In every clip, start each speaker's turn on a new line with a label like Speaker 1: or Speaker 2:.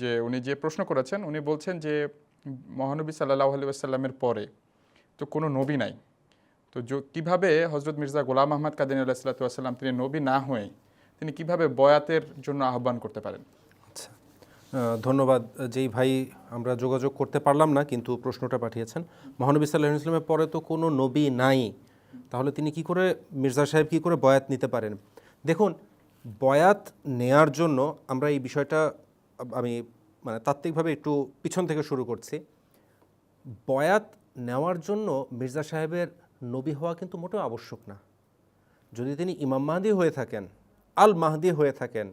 Speaker 1: যে উনি যে প্রশ্ন করেছেন, উনি বলছেন যে মহানবী সাল্লাহ আলি আসাল্লামের পরে তো কোনো নবী নাই। তো কীভাবে হজরত মির্জা গোলাম আহমদ কাদিন আল্লাহ সাল্লাম তিনি নবী না হয়ে তিনি কীভাবে বয়াতের জন্য আহ্বান করতে পারেন?
Speaker 2: আচ্ছা। ধন্যবাদ। যেই ভাই আমরা যোগাযোগ করতে পারলাম না, কিন্তু প্রশ্নটা পাঠিয়েছেন। মহানবী সাল্লাহ ইসলামের পরে তো কোনো নবী নাই। তাহলে তিনি কি করে, মির্জা সাহেব কি করে বয়াত নিতে পারেন? দেখুন, বয়াত নেয়ার জন্য আমরা এই বিষয়টা আমি মানে তাত্ত্বিকভাবে একটু পিছন থেকে শুরু করছি। বয়াত নেওয়ার জন্য মির্জা সাহেবের নবী হওয়া কিন্তু মোটেও আবশ্যক না। যদি তিনি ইমাম মাহদি হয়ে থাকেন, আল মাহদি হয়ে থাকেন,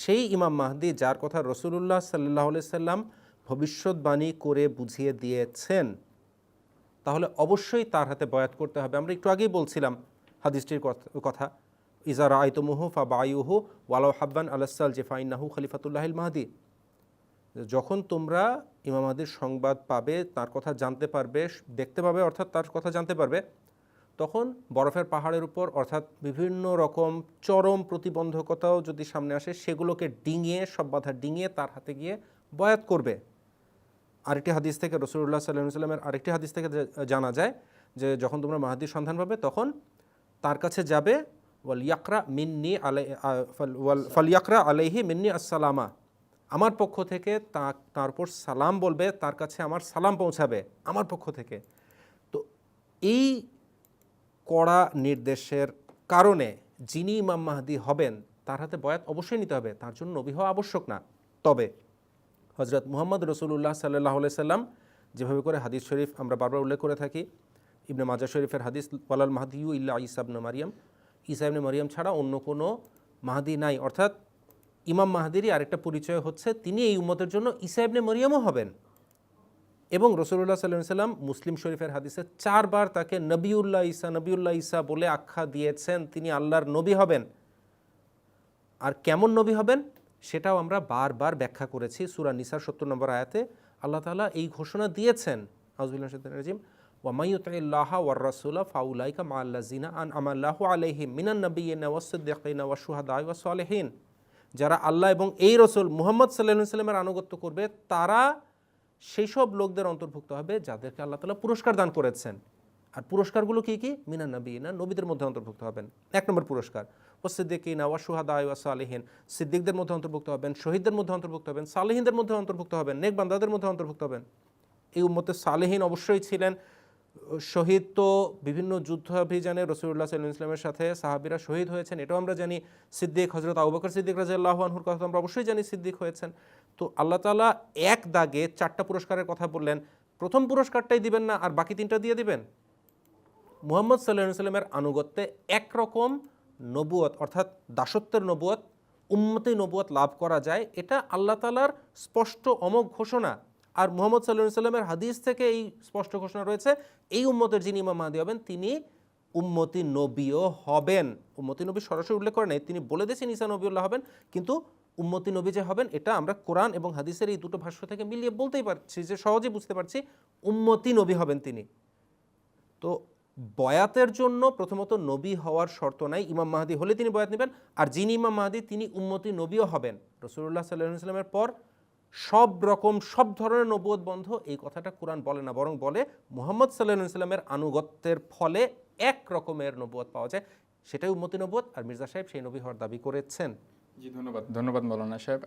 Speaker 2: সেই ইমাম মাহদি যার কথা রসুলুল্লাহ সাল্লাহ সাল্লাম ভবিষ্যৎবাণী করে বুঝিয়ে দিয়েছেন, তাহলে অবশ্যই তার হাতে বয়াত করতে হবে। আমরা একটু আগেই বলছিলাম হাদিসটির কথা। ইজারা আয়তমুহু ফা বায়ুহু ওয়ালাউ হাব্বান আলাসাল জেফাইনাহু খলিফাতুল্লাহিল মাহদি। যখন তোমরা ইমাম সংবাদ পাবে, তার কথা জানতে পারবে, দেখতে পাবে, অর্থাৎ তার কথা জানতে পারবে, তখন বরফের পাহাড়ের উপর, অর্থাৎ বিভিন্ন রকম চরম প্রতিবন্ধকতাও যদি সামনে আসে, সেগুলোকে ডিঙিয়ে, সব বাধা ডিঙিয়ে তার হাতে গিয়ে বয়াত করবে। আরেকটি হাদিস থেকে রসুল্লাহ সাল্লাহ সাল্লামের আরেকটি হাদিস থেকে জানা যায় যে যখন তোমরা মাহাদির সন্ধান পাবে, তখন তার কাছে যাবে ওয়াল ইয়াকরা মিন্নি আলাইহি মিন্নি আসসালামা। আমার পক্ষ থেকে তা তারপর সালাম বলবে, তার কাছে আমার সালাম পৌঁছাবে, আমার পক্ষ থেকে। তো এই কড়া নির্দেশের কারণে যিনি ইমাম মাহাদি হবেন, তার হাতে বয়াত অবশ্যই নিতে হবে, তার জন্য নবী হওয়া আবশ্যক না। তবে হজরত মুহাম্মদ রসুল্লাহ সাল্লাহ সাল্লাম যেভাবে করে হাদিস শরীফ আমরা বারবার উল্লেখ করে থাকি, ইবনে মাজা শরীফের হাদিস, ওয়ালাল মাহাদিউ ইল্লা ইসা ইবনে মারিয়াম। ইসা ইবনে মারিয়াম ছাড়া অন্য কোনো মাহাদি নাই। অর্থাৎ ইমাম মাহাদিরই আরেকটা পরিচয় হচ্ছে, তিনি এই উম্মতের জন্য ইসা ইবনে মরিয়ামও হবেন। এবং রসুল্লাহ সাল্লাম সাল্লাম মুসলিম শরীফের হাদিসে চারবার তাকে নবিউল্লাহ ইসা নবিউল্লাহ ইসা বলে আখ্যা দিয়েছেন, তিনি আল্লাহর নবী হবেন। আর কেমন নবী হবেন সেটাও আমরা বারবার ব্যাখ্যা করেছি। সুরা নিসার সত্তর নম্বর আয়াতে আল্লাহ তাআলা এই ঘোষণা দিয়েছেন। আউজুল্লাহ রাজিম। ফাউলাইকা আন মিনান যারা আল্লাহ এবং এই রসুল মুহাম্মদ সাল্লাহ সাল্লামের আনুগত্য করবে, তারা সেই সব লোকদের অন্তর্ভুক্ত হবে যাদেরকে আল্লাহ তালা পুরস্কার দান করেছেন। আর পুরস্কারগুলো কি কি? মিনা নবীনা নবীদের মধ্যে অন্তর্ভুক্ত হবেন। এক নম্বর পুরস্কার ও সিদ্দিকিনা ওয়া সুহাদা ওয়া সালেহিন, সিদ্দিকদের মধ্যে অন্তর্ভুক্ত হবেন, শহীদদের মধ্যে অন্তর্ভুক্ত হবেন, সালেহিনদের মধ্যে অন্তর্ভুক্ত হবেন নেক বান্দাদের মধ্যে অন্তর্ভুক্ত হবেন। এই উম্মতে সালেহীন অবশ্যই ছিলেন শহীদ তো বিভিন্ন যুদ্ধাভিযানে রসুল্লাহ সাল্লাম ইসলামের সাথে সাহাবিরা শহীদ হয়েছেন, এটাও আমরা জানি। সিদ্দিক হজরত আবু বকর সিদ্দিক রাজিয়াল্লাহ আনহুর কথা আমরা অবশ্যই জানি সিদ্দিক হয়েছেন। তো আল্লাহ তাআলা এক দাগে চারটা পুরস্কারের কথা বললেন। প্রথম পুরস্কারটাই দিবেন না, আর বাকি তিনটা দিয়ে দিবেন? মুহাম্মদ সাল্লাহ সাল্লামের আনুগত্যে একরকম নবুয়ত অর্থাৎ দাসত্বের নবুয়ত উম্মতি নবুয়ত লাভ করা যায়। এটা আল্লাহ তালার স্পষ্ট অমোঘ ঘোষণা। আর মুহাম্মদ সাল্লাহ সাল্লামের হাদিস থেকে এই স্পষ্ট ঘোষণা রয়েছে, এই উম্মতের যিনি ইমাম মাহাদি হবেন, তিনি উম্মতি নবীও হবেন। উম্মতি নবী সরাসরি উল্লেখ করে তিনি বলে দিয়েছেন ঈসা নবীউল্লাহ হবেন, কিন্তু উম্মতি নবী যে হবেন, এটা আমরা কোরআন এবং হাদিসের এই দুটো ভাষ্য থেকে মিলিয়ে বলতেই পারছি যে সহজে বুঝতে পারছি, উম্মতি নবী হবেন তিনি। তো বয়াতের জন্য প্রথমত নবী হওয়ার শর্ত নাই, ইমাম মাহাদি হলে তিনি বয়াত নেবেন, আর যিনি ইমাম মাহাদি, তিনি উম্মতি নবীও হবেন। রসুল্লাহ সাল্লাহ সাল্লামের পর সব রকম, সব ধরনের নবুয়ত বন্ধ। এই কথাটা কোরআন বলে না, বরং বলে মোহাম্মদ সাল্লামের আনুগত্যের ফলে এক রকমের নবুয়ত পাওয়া যায়। সেটাই উন্মতি নবুয়ত আর মির্জা সাহেব সেই নবী হওয়ার দাবি করেছেন।
Speaker 1: জি, ধন্যবাদ। ধন্যবাদ মৌলানা সাহেব।